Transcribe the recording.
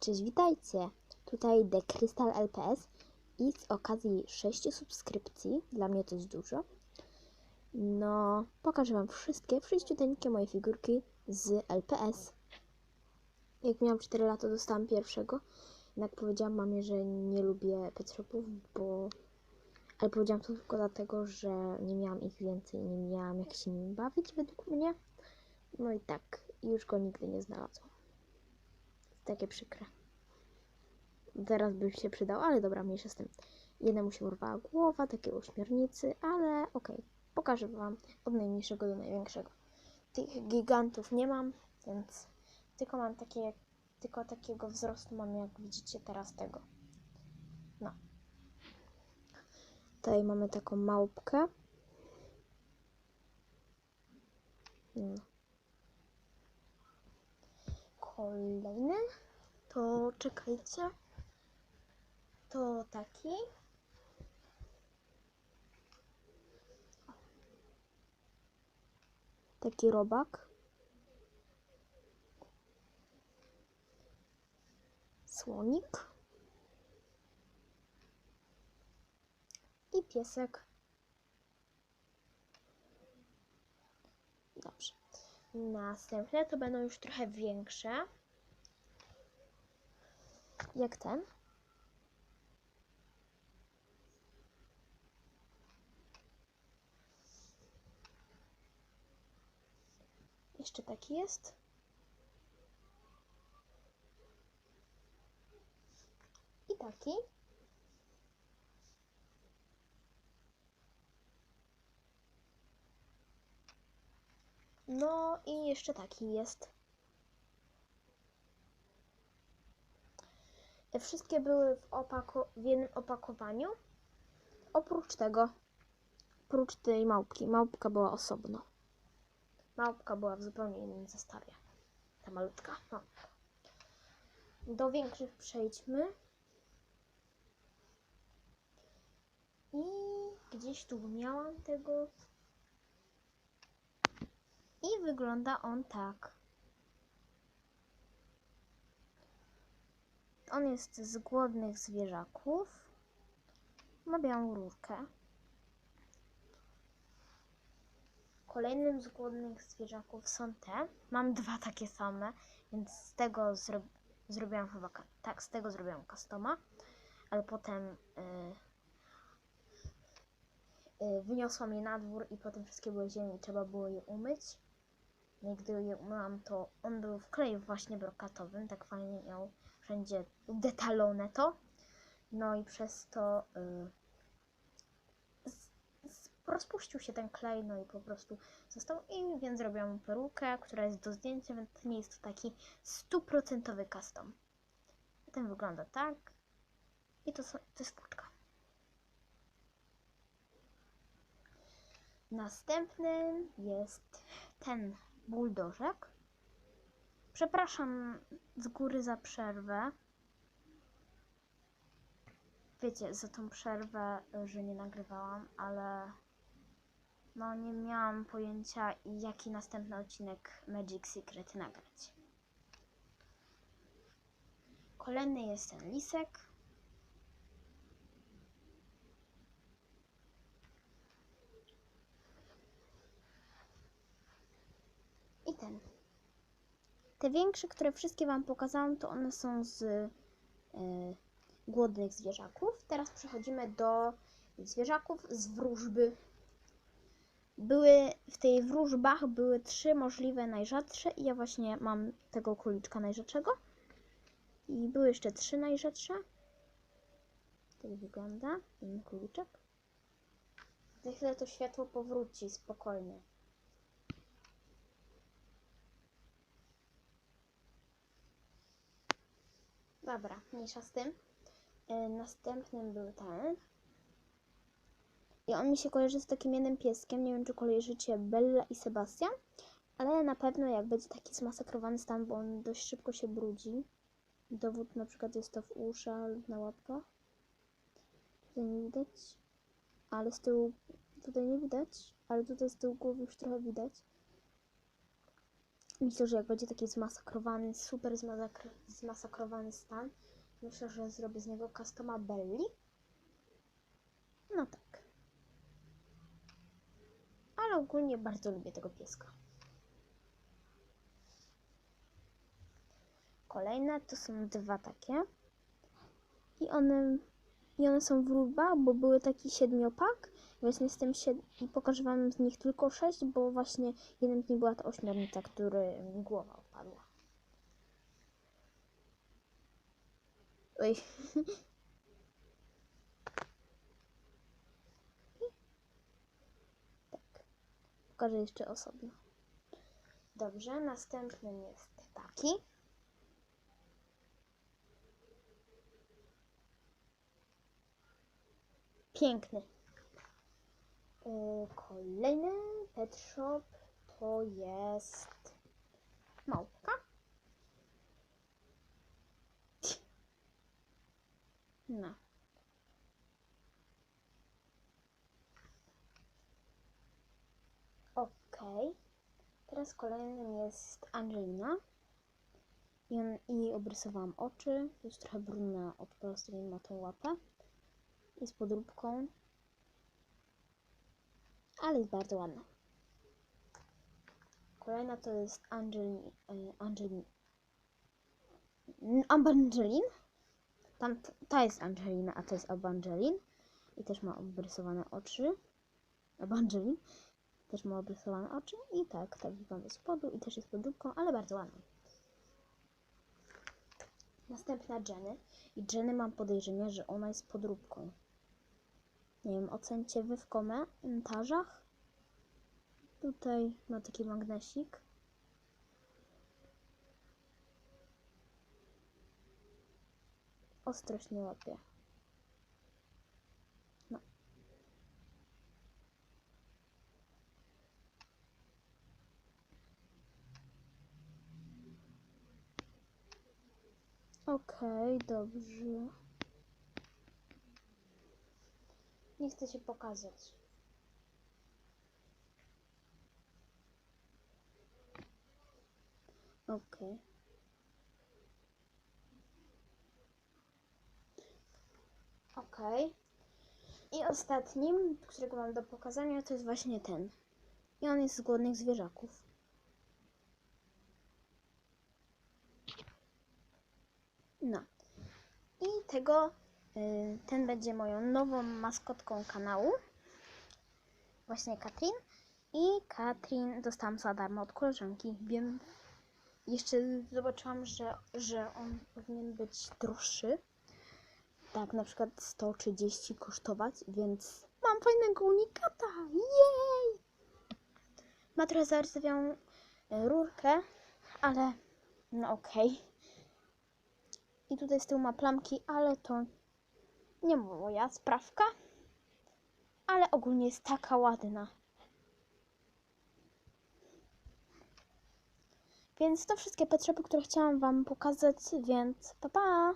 Cześć, witajcie! Tutaj The Crystal LPS i z okazji 6 subskrypcji, dla mnie to jest dużo, no pokażę Wam wszystkie, wszyściuteńkie moje figurki z LPS. Jak miałam 4 lata, dostałam pierwszego, jednak powiedziałam mamie, że nie lubię pet shopów, bo... Ale powiedziałam to tylko dlatego, że nie miałam ich więcej, nie miałam jak się nimi bawić według mnie. No i tak, już go nigdy nie znalazłam. Takie przykre. Teraz by się przydał, ale dobra, mniejsza z tym. Jednemu się urwała głowa, takie ośmiornicy, ale okej. Pokażę Wam od najmniejszego do największego. Tych gigantów nie mam, więc tylko mam takie, tylko takiego wzrostu mam, jak widzicie teraz tego. No. Tutaj mamy taką małpkę. No. Kolejny to czekajcie. To taki. Taki robak. Słonik. I piesek. Dobrze. Następne to będą już trochę większe. Jak ten. Jeszcze taki jest. I taki. No i jeszcze taki jest. Wszystkie były w, opako- w jednym opakowaniu. Oprócz tego, oprócz tej małpki. Małpka była osobno. Małpka była w zupełnie innym zestawie. Ta malutka małpka. Do większych przejdźmy. I gdzieś tu miałam tego. I wygląda on tak. On jest z głodnych zwierzaków. Ma białą rurkę. Kolejnym z głodnych zwierzaków są te. Mam dwa takie same, więc z tego zro zrobiłam chyba tak, z tego zrobiłam customa, ale potem y, y, wyniosłam je na dwór i potem wszystkie były ziemi trzeba było je umyć. Gdy je umyłam, to on był w kleju właśnie brokatowym, tak fajnie miał wszędzie detalone to. No i przez to y, z, z, rozpuścił się ten klej, no i po prostu został. I więc zrobiłam perukę, która jest do zdjęcia, więc nie jest to taki stuprocentowy custom. Ten wygląda tak. I to, są, to jest kurtka. Następnym jest ten buldożek. Przepraszam z góry za przerwę. Wiecie, za tą przerwę, że nie nagrywałam, ale no nie miałam pojęcia, jaki następny odcinek Magic Secret nagrać. Kolejny jest ten lisek. I ten. Te większe, które wszystkie Wam pokazałam, to one są z y, głodnych zwierzaków. Teraz przechodzimy do zwierzaków z wróżby. Były w tej wróżbach były trzy możliwe najrzadsze i ja właśnie mam tego króliczka najrzadszego. I były jeszcze trzy najrzadsze. Tak wygląda ten króliczek. Za chwilę to światło powróci, spokojnie. Dobra, mniejsza z tym. E, następnym był ten. I on mi się kojarzy z takim jednym pieskiem. Nie wiem, czy kojarzycie Bella i Sebastian. Ale na pewno jak będzie taki zmasakrowany stan, bo on dość szybko się brudzi. Dowód na przykład jest to w uszach lub na łapkach. Tutaj nie widać. Ale z tyłu tutaj nie widać. Ale tutaj z tyłu głowy już trochę widać. Myślę, że jak będzie taki zmasakrowany, super zmasakr- zmasakrowany stan, myślę, że zrobię z niego customa Belly. No tak. Ale ogólnie bardzo lubię tego pieska. Kolejne to są dwa takie. I one, i one są wróżba, bo były taki siedmiopak. Właśnie z tym sied- pokażę wam z nich tylko sześć, bo właśnie jeden z nich była ta ośmiornica, który głowa opadła. Oj. tak. Pokażę jeszcze osobno. Dobrze, następnym jest taki. Piękny. Yy, Kolejny pet shop to jest małpka. No. Okej. Teraz kolejnym jest Angelina. I, on, I obrysowałam oczy. Jest trochę brudna od prostu ma tą łapę. Jest podróbką. Ale jest bardzo ładna. Kolejna to jest Angelin. Angelin. Evangeline. Tam, ta jest Angelina, a to jest Evangeline. I też ma obrysowane oczy. Evangeline. Też ma obrysowane oczy. I tak, tak wygląda z spodu. I też jest podróbką, ale bardzo ładna. Następna Jenny. I Jenny mam podejrzenie, że ona jest podróbką. Nie wiem, ocencie wy w komentarzach. Tutaj ma taki magnesik. Ostrość nie łapie. No. Okej, dobrze. Nie chcę się pokazać. Okej. Okej. I ostatnim, którego mam do pokazania, to jest właśnie ten. I on jest z głodnych zwierzaków. No. I tego, ten będzie moją nową maskotką kanału. Właśnie Katrin. I Katrin dostałam za darmo od koleżanki. Wiem, jeszcze zobaczyłam, że, że on powinien być droższy. Tak, na przykład 130 kosztować, więc mam fajnego unikata. Jej! Ma trochę zarysowioną e, rurkę, ale no okej. I tutaj z tyłu ma plamki, ale to nie moja sprawka. Ale ogólnie jest taka ładna. Więc to wszystkie shopy, które chciałam Wam pokazać, więc pa pa!